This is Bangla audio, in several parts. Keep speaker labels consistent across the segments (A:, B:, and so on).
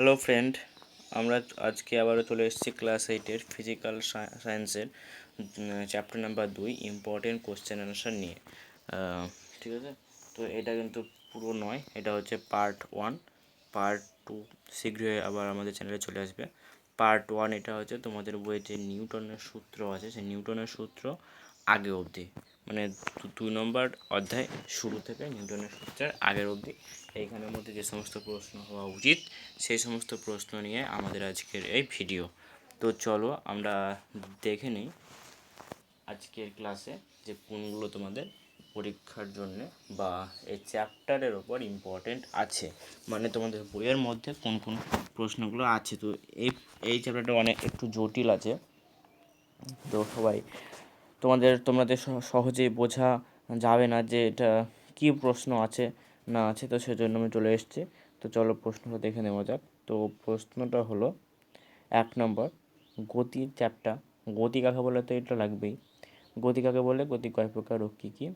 A: হ্যালো ফ্রেন্ড আমরা আজকে আবারও চলে এসেছি ক্লাস এইটের ফিজিক্যাল সায়েন্সের চ্যাপ্টার নাম্বার দুই ইম্পর্টেন্ট কোশ্চেন অ্যান্সার নিয়ে। ঠিক আছে? তো এটা কিন্তু পুরো নয়, এটা হচ্ছে পার্ট ওয়ান পার্ট টু শীঘ্রই আবার আমাদের চ্যানেলে চলে আসবে। পার্ট ওয়ান এটা হচ্ছে তোমাদের বইয়ে যে নিউটনের সূত্র আছে, সেই নিউটনের সূত্র আগে অবধি। মানে দুই নম্বর অধ্যায় শুরু থেকে নিউটনের সূত্রের আগের অবধি। এইখানের মধ্যে যে সমস্ত প্রশ্ন হওয়া উচিত, সেই সমস্ত প্রশ্ন নিয়ে আমাদের আজকের এই ভিডিও। তো চলো আমরা দেখে নিই আজকের ক্লাসে যে কোনগুলো তোমাদের পরীক্ষার জন্য বা এই চ্যাপ্টারের ওপর ইম্পর্টেন্ট আছে। মানে তোমাদের বইয়ের মধ্যে কোন কোন প্রশ্নগুলো আছে। তো এই এই চ্যাপ্টারটা অনেক একটু জটিল আছে। তো সবাই তোমাদের তোমাদের স- সহজেই বোঝা যাবে না যে এটা কী প্রশ্ন আছে না আছে তো সেজন্য আমি চলে এসেছি। তো চলো প্রশ্নটা দেখে নেওয়া যাক। তো প্রশ্নটা হলো এক নম্বর গতি চ্যাপ্টার গতি কাকে বলে তো এটা লাগবেই। গতি কাকে বলে? গতি কয় প্রকার ও কী কী?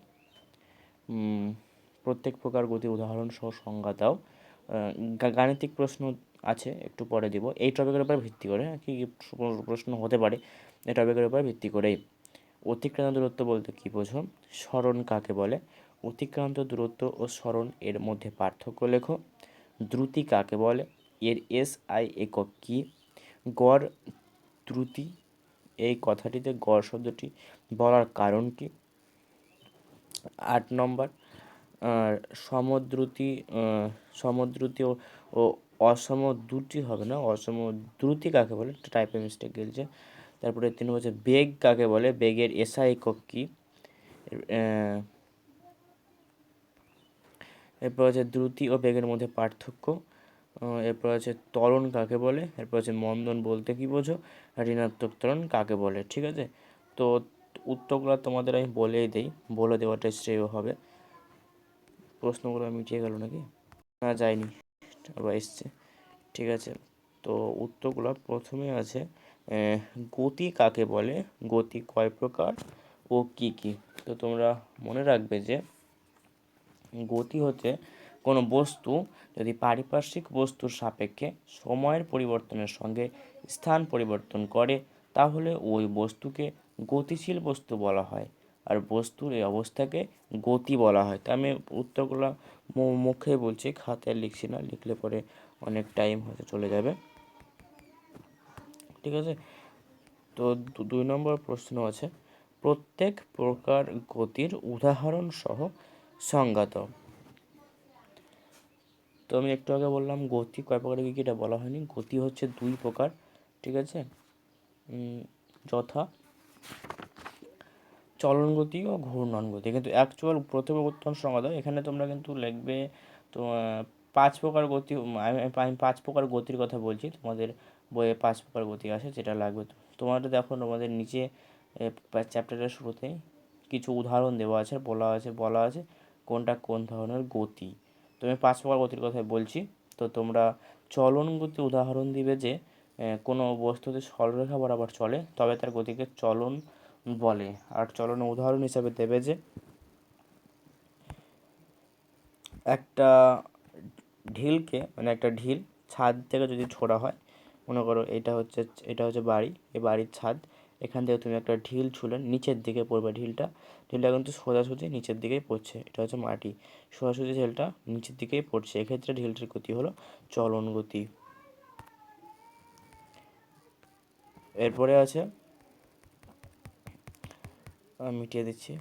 A: প্রত্যেক প্রকার গতি উদাহরণ সহ সংজ্ঞা দাও। গাণিতিক প্রশ্ন আছে একটু পরে দিব। এই টপিকের উপর ভিত্তি করে হ্যাঁ, কী কী প্রশ্ন হতে পারে এই টপিকের উপর ভিত্তি করেই। অতিক্রান্ত দূরত্ব বলতে কী বোঝো? স্মরণ কাকে বলে? অতিক্রান্ত দূরত্ব ও স্মরণ এর মধ্যে পার্থক্য লেখো। দ্রুতি কাকে বলে? এর এস আই একক কী? গড় দ্রুতি, এই কথাটিতে গড় শব্দটি বলার কারণ কী? আট নম্বর সমদ্রুতি সমদ্রুতি ও- ও অসম দুটি হবে না? অসম দ্রুতি কাকে বলে? টাইপের মিস্টেক গেলছে তারপরে তিন নম্বর হচ্ছে বেগ কাকে বলে? বেগের এসআই একক কী? এরপর হচ্ছে দ্রুতি ও বেগের মধ্যে পার্থক্য। এরপর হচ্ছে ত্বরণ কাকে বলে? এরপর হচ্ছে মন্দন বলতে কি বোঝো? ঋণাত্মক ত্বরণ কাকে বলে? ঠিক আছে? তো উত্তরগুলো তোমাদের আমি বলেই দিই। বলে দেওয়াটাই শ্রেয় হবে। প্রশ্নগুলো মিটিয়ে গেল নাকি? না, যায়নি। আবার এসছে। ঠিক আছে। তো উত্তরগুলো প্রথমে আছে গতি কাকে বলে? গতি কয় প্রকার ও কি কি? তো তোমরা মনে রাখবে যে গতি হচ্ছে কোনো বস্তু যদি পারিপার্শ্বিক বস্তুর সাপেক্ষে সময়ের পরিবর্তনের সঙ্গে স্থান পরিবর্তন করে, তাহলে ওই বস্তুকে গতিশীল বস্তু বলা হয় আর বস্তুর এই অবস্থাকে গতি বলা হয়। তা আমি উত্তরগুলো মুখে বলছি, খাতায় লিখছি না, লিখলে পরে অনেক টাইম হয়তো চলে যাবে। ঠিক আছে? তো দুই নম্বর প্রশ্ন আছে, প্রত্যেক প্রকার গতির উদাহরণ সহ সংজ্ঞা দাও তো আমি একটু আগে বললাম গতি কয় প্রকার কি এটা বলা হয়নি। গতি হচ্ছে দুই প্রকার, ঠিক আছে? যথা চলন গতি ও ঘূর্ণন গতি কিন্তু অ্যাকচুয়াল প্রথমে উত্তম সংজ্ঞা এখানে তোমরা কিন্তু লিখবে তো পাঁচ প্রকার গতি আমি পাঁচ প্রকার গতির কথা বলছি, তোমাদের বইয়ে পাঁচ প্রকার গতি আছে যেটা লাগবে। তোমাদের দেখো তোমাদের নিচে চ্যাপ্টারের শুরুতে কিছু উদাহরণ দেওয়া আছে, বলা আছে বলা আছে কোনটা কোন ধরনের গতি। তো আমি পাঁচ প্রকার গতির কথা বলছি, তো তোমরা চলন গতি উদাহরণ দিবে যে কোনো বস্তুতে সরলরেখা বরাবর চলে, তবে তার গতিকে চলন বলে। আর চলনের উদাহরণ হিসাবে দেবে যে, একটা ঢিলকে মানে একটা ঢিল ছাদ থেকে যদি ছোড়া হয় মনে করো এটা হচ্ছে এটা হচ্ছে বাড়ি, এই বাড়ির ছাদ। এখান থেকে তুমি একটা ঢিল ছুলে নিচের দিকে পড়বে ঢিলটা। ঢিলটা কিন্তু সোজাসুজি নিচের দিকেই পড়ছে, এটা হচ্ছে মাটি। সোজাসুজি ঢিলটা নিচের দিকেই পড়ছে। এক্ষেত্রে ঢিলটির গতি হলো চলন গতি। এরপরে আছে মিটিয়ে দিচ্ছি।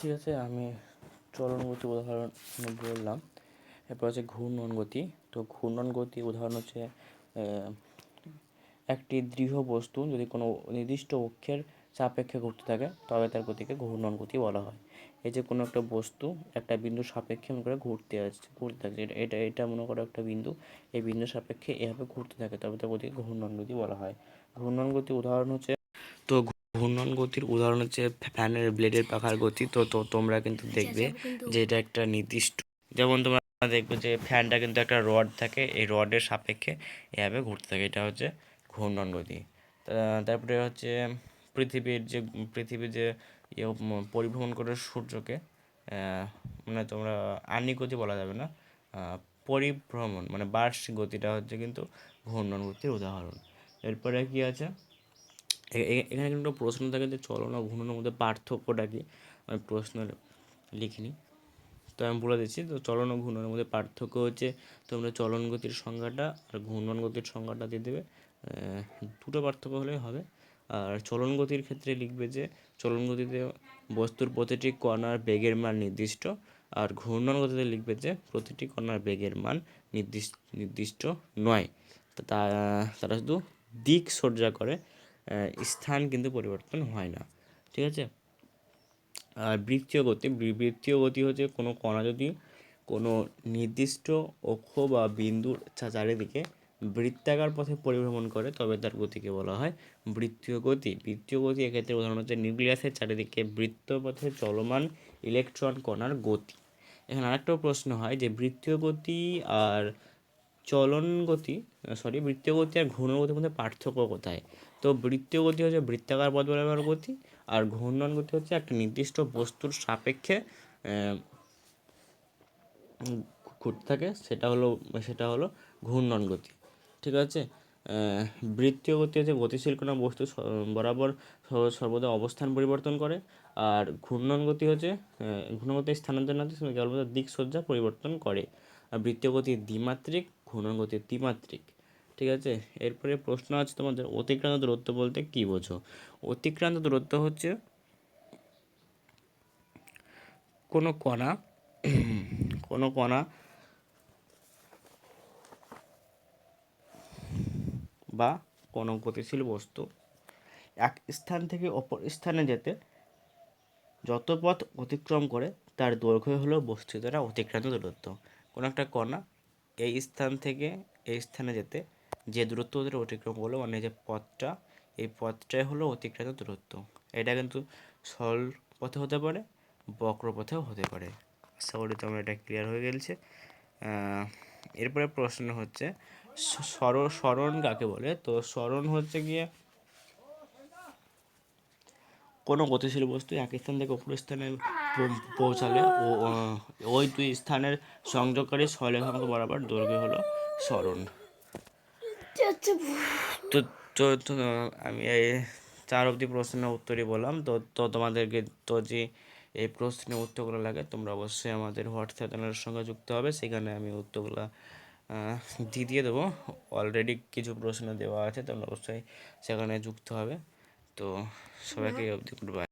A: ঠিক আছে, আমি চলন গতি উদাহরণ বললাম। এরপর হচ্ছে ঘূর্ণন গতি। তো ঘূর্ণন গতি উদাহরণ হচ্ছে একটি দৃঢ় বস্তু যদি কোনো নির্দিষ্ট অক্ষের সাপেক্ষে ঘুরতে থাকে, তবে তার গতিকে ঘূর্ণন গতি বলা হয়। এই যে কোনো একটা বস্তু একটা বিন্দু সাপেক্ষে মনে করে ঘুরতে আসছে, ঘুরতে থাকছে, এটা এটা এটা মনে করো একটা বিন্দু, এই বিন্দু সাপেক্ষে এভাবে ঘুরতে থাকে, তবে তার গতিকে ঘূর্ণন গতি বলা হয়। ঘূর্ণন গতি উদাহরণ হচ্ছে, তো ঘূর্ণন গতির উদাহরণ হচ্ছে ফ্যানের ব্লেডের পাখার গতি। তো তো তোমরা কিন্তু দেখবে যে এটা একটা নির্দিষ্ট যেমন তোমরা দেখবে যে ফ্যানটা কিন্তু একটা রড থাকে এই রডের সাপেক্ষে এভাবে ঘুরতে থাকে। এটা হচ্ছে ঘূর্ণন গতি। তারপরে হচ্ছে পৃথিবীর যে পৃথিবীর যে ইয়ে পরিভ্রমণ করে সূর্যকে মানে তোমরা আনি গতি বলা যাবে না পরিভ্রমণ মানে বার্ষিক গতিটা হচ্ছে কিন্তু ঘূর্ণন গতির উদাহরণ। এরপরে কি আছে? এখানে কিন্তু প্রশ্ন থাকে যে চলন ও ঘূর্ণনের মধ্যে পার্থক্যটা কি? আমি প্রশ্ন লিখিনি। তো আমি বলে দিচ্ছি, তো চলন ও ঘূর্ণনের মধ্যে পার্থক্য হচ্ছে তোমরা চলন গতির সংজ্ঞাটা আর ঘূর্ণন গতির সংজ্ঞাটা দিয়ে দেবে। দুটো পার্থক্য হলেই হবে। আর চলন গতির ক্ষেত্রে লিখবে যে চলন গতিতে বস্তুর প্রতিটি কণার বেগের মান নির্দিষ্ট, আর ঘূর্ণন গতিতে লিখবে যে প্রতিটি কণার বেগের মান নির্দিষ্ট নির্দিষ্ট নয়। তা, তারা শুধু দিক সজ্জা করে। স্থান কিন্তু পরিবর্তন হয় না, ঠিক আছে? আর বৃত্তীয় গতি বৃত্তীয় গতি হচ্ছে কোনো কণা যদি কোনো নির্দিষ্ট অক্ষ বা বিন্দুর চারিদিকে বৃত্তাকার পথে পরিভ্রমণ করে, তবে তার গতিকে বলা হয় বৃত্তীয় গতি। বৃত্তীয় গতি এক্ষেত্রে উদাহরণ হচ্ছে নিউক্লিয়াসের চারিদিকে বৃত্তপথে চলমান ইলেকট্রন কণার গতি। এখানে আরেকটাও প্রশ্ন হয় যে বৃত্তীয় গতি আর চলন গতি সরি বৃত্তীয় গতি আর ঘূর্ণন গতির মধ্যে পার্থক্য কোথায়? তো বৃত্তীয় গতি হচ্ছে বৃত্তাকার পথ বরাবর গতি, আর ঘূর্ণন গতি হচ্ছে একটা নির্দিষ্ট বস্তুর সাপেক্ষে ঘুরতে থাকে, সেটা হলো সেটা হলো ঘূর্ণন গতি, ঠিক আছে? বৃত্তীয় গতি হচ্ছে গতিশীল কোনো বস্তু বরাবর সর্বদা অবস্থান পরিবর্তন করে, আর ঘূর্ণন গতি হচ্ছে ঘূর্ণন গতি স্থানান্তর না কেবলমাত্র দিক সজ্জা পরিবর্তন করে, আর বৃত্তীয় গতি দ্বিমাত্রিক, ঘূর্ণন গতি ত্রিমাত্রিক। ঠিক আছে? এরপরে প্রশ্ন আছে তোমাদের, অতিক্রান্ত দূরত্ব বলতে কী বোঝো? অতিক্রান্ত দূরত্ব হচ্ছে কোনো কণা কোনো কণা বা কোনো গতিশীল বস্তু এক স্থান থেকে অপর স্থানে যেতে যত পথ অতিক্রম করে, তার দৈর্ঘ্য হলো বস্তু দ্বারা অতিক্রান্ত দূরত্ব। কোনো একটা কণা এই স্থান থেকে এই স্থানে যেতে যে দূরত্ব ধরে অতিক্রম করল মানে যে পথটা, এই পথটাই হলো অতিক্রান্ত দূরত্ব। এটা কিন্তু সরল পথে হতে পারে, বক্র পথেও হতে পারে। আশা করি তোমার এটা ক্লিয়ার হয়ে গেছে এরপরে প্রশ্ন হচ্ছে, স- সর স্মরণ কাকে বলে? তো স্মরণ হচ্ছে গিয়ে কোনো গতিশীল বস্তু এক স্থান থেকে অপর স্থানে পৌঁছালে ও ওই দুই স্থানের সংযোগকারী সরলরেখাঙ্ক বরাবর দৈর্ঘ্য হলো স্মরণ তো তো তো আমি এই চার অবধি প্রশ্নের উত্তরই বললাম। তো তো তোমাদেরকে তো যে এই প্রশ্নের উত্তরগুলো লাগে তোমরা অবশ্যই আমাদের হোয়াটসঅ্যাপ চ্যানেলের সঙ্গে যুক্ত হবে। সেখানে আমি উত্তরগুলো দিয়ে দিয়ে দেবো। অলরেডি কিছু প্রশ্ন দেওয়া আছে তোমরা অবশ্যই সেখানে যুক্ত হবে। তো সবাইকে অবধি গুড বাই